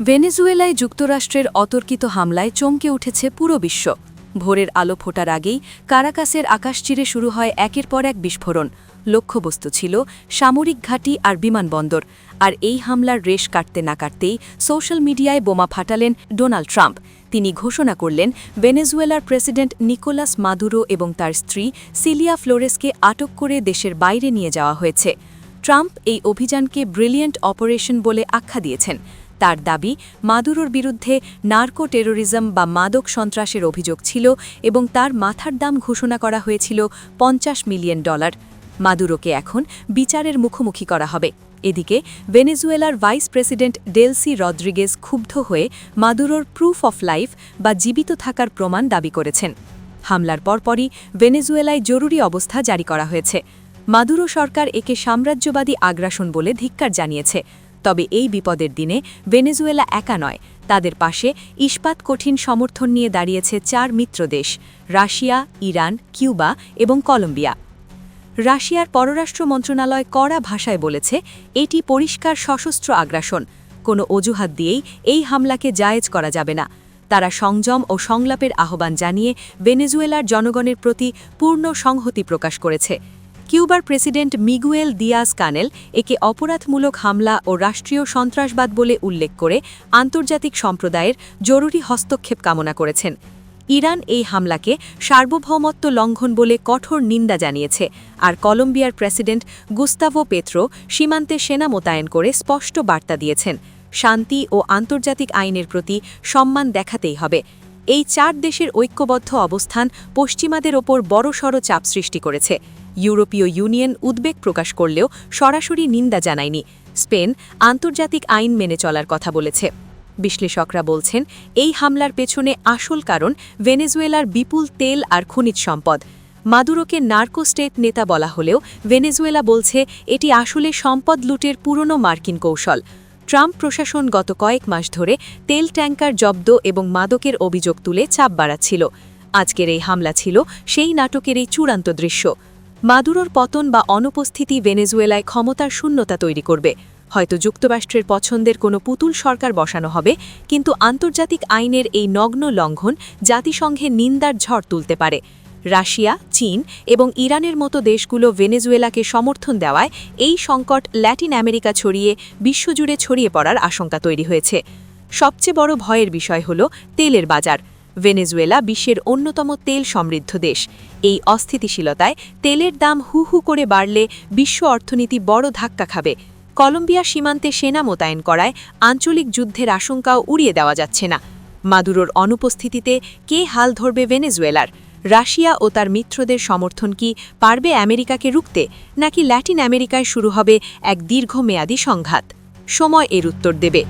ভেনেজুয়েলায় যুক্তরাষ্ট্রের অতর্কিত হামলায় চমকে উঠেছে পুরো বিশ্ব। ভোরের আলো ফোটার আগেই কারাকাসের আকাশ চিরে শুরু হয় একের পর এক বিস্ফোরণ। লক্ষ্যবস্তু ছিল সামরিক ঘাঁটি আর বিমানবন্দর, আর এই হামলার রেশ কাটতে না কাটতেই সোশ্যাল মিডিয়ায় বোমা ফাটালেন ডোনাল্ড ট্রাম্প। তিনি ঘোষণা করলেন, ভেনেজুয়েলার প্রেসিডেন্ট নিকোলাস মাদুরো এবং তার স্ত্রী সিলিয়া ফ্লোরেসকে আটক করে দেশের বাইরে নিয়ে যাওয়া হয়েছে। ট্রাম্প এই অভিযানকে ব্রিলিয়েন্ট অপারেশন বলে আখ্যা দিয়েছেন। তার দাবি, মাদুরোর বিরুদ্ধে নার্কো টেরোরিজম বা মাদক সন্ত্রাসের অভিযোগ ছিল এবং তার মাথার দাম ঘোষণা করা হয়েছিল পঞ্চাশ মিলিয়ন ডলার। মাদুরোকে এখন বিচারের মুখোমুখি করা হবে। এদিকে, ভেনেজুয়েলার ভাইস প্রেসিডেন্ট ডেলসি রদ্রিগেজ ক্ষুব্ধ হয়ে মাদুরোর প্রুফ অফ লাইফ বা জীবিত থাকার প্রমাণ দাবি করেছেন। হামলার পরপরই ভেনেজুয়েলায় জরুরি অবস্থা জারি করা হয়েছে। মাদুরো সরকার একে সাম্রাজ্যবাদী আগ্রাসন বলে ধিক্কার জানিয়েছে। তবে এই বিপদের দিনে ভেনেজুয়েলা একা নয়, তাদের পাশে ইস্পাত কঠিন সমর্থন নিয়ে দাঁড়িয়েছে চার মিত্র দেশ, রাশিয়া, ইরান, কিউবা এবং কলম্বিয়া। রাশিয়ার পররাষ্ট্র মন্ত্রণালয় কড়া ভাষায় বলেছে, এটি পরিষ্কার সশস্ত্র আগ্রাসন, কোনো অজুহাত দিয়েই এই হামলাকে জায়েজ করা যাবে না। তারা সংযম ও সংলাপের আহ্বান জানিয়ে ভেনেজুয়েলার জনগণের প্রতি পূর্ণ সংহতি প্রকাশ করেছে। কিউবার প্রেসিডেন্ট মিগুয়েল দিয়াস কানেল একে অপরাধমূলক হামলা ও রাষ্ট্রীয় সন্ত্রাসবাদ বলে উল্লেখ করে আন্তর্জাতিক সম্প্রদায়ের জরুরি হস্তক্ষেপ কামনা করেছেন। ইরান এই হামলাকে সার্বভৌমত্ব লঙ্ঘন বলে কঠোর নিন্দা জানিয়েছে আর কলম্বিয়ার প্রেসিডেন্ট গুস্তাভো পেত্রো সীমান্তে সেনা মোতায়েন করে স্পষ্ট বার্তা দিয়েছেন। শান্তি ও আন্তর্জাতিক আইনের প্রতি সম্মান দেখাতেই হবে। এই চার দেশের ঐক্যবদ্ধ অবস্থান পশ্চিমাদের ওপর বড়সড় চাপ সৃষ্টি করেছে। ইউরোপীয় ইউনিয়ন উদ্বেগ প্রকাশ করলেও সরাসরি নিন্দা জানায়নি। স্পেন আন্তর্জাতিক আইন মেনে চলার কথা বলেছে। বিশ্লেষকরা বলছেন, এই হামলার পেছনে আসল কারণ ভেনেজুয়েলার বিপুল তেল আর খনিজ সম্পদ। মাদুরোকে নার্কো স্টেট নেতা বলা হলেও ভেনেজুয়েলা বলছে, এটি আসলে সম্পদ লুটের পুরনো মার্কিন কৌশল। ট্রাম্প প্রশাসন গত কয়েক মাস ধরে তেল ট্যাঙ্কার জব্দ এবং মাদকের অভিযোগ তুলে চাপ বাড়াচ্ছিল। আজকের এই হামলা ছিল সেই নাটকের এই চূড়ান্ত দৃশ্য। মাদুরোর পতন বা অনুপস্থিতি ভেনেজুয়েলায় ক্ষমতার শূন্যতা তৈরি করবে। হয়তো যুক্তরাষ্ট্রের পছন্দের কোনো পুতুল সরকার বসানো হবে, কিন্তু আন্তর্জাতিক আইনের এই নগ্ন লঙ্ঘন জাতিসংঘে নিন্দার ঝড় তুলতে পারে। রাশিয়া, চীন এবং ইরানের মতো দেশগুলো ভেনেজুয়েলাকে সমর্থন দেওয়ায় এই সংকট ল্যাটিন আমেরিকা ছড়িয়ে বিশ্বজুড়ে ছড়িয়ে পড়ার আশঙ্কা তৈরি হয়েছে। সবচেয়ে বড় ভয়ের বিষয় হল তেলের বাজার। ভেনেজুয়েলা বিশ্বের অন্যতম তেল সমৃদ্ধ দেশ। এই অস্থিতিশীলতায় তেলের দাম হু হু করে বাড়লে বিশ্ব অর্থনীতি বড় ধাক্কা খাবে। কলম্বিয়া সীমান্তে সেনা মোতায়েন করায় আঞ্চলিক যুদ্ধের আশঙ্কাও উড়িয়ে দেওয়া যাচ্ছে না। মাদুরোর অনুপস্থিতিতে কে হাল ধরবে ভেনেজুয়েলার? রাশিয়া ও তার মিত্রদের সমর্থন কি পারবে আমেরিকাকে রুখতে, নাকি ল্যাটিন আমেরিকায় শুরু হবে এক দীর্ঘমেয়াদী সংঘাত? সময় এর উত্তর দেবে।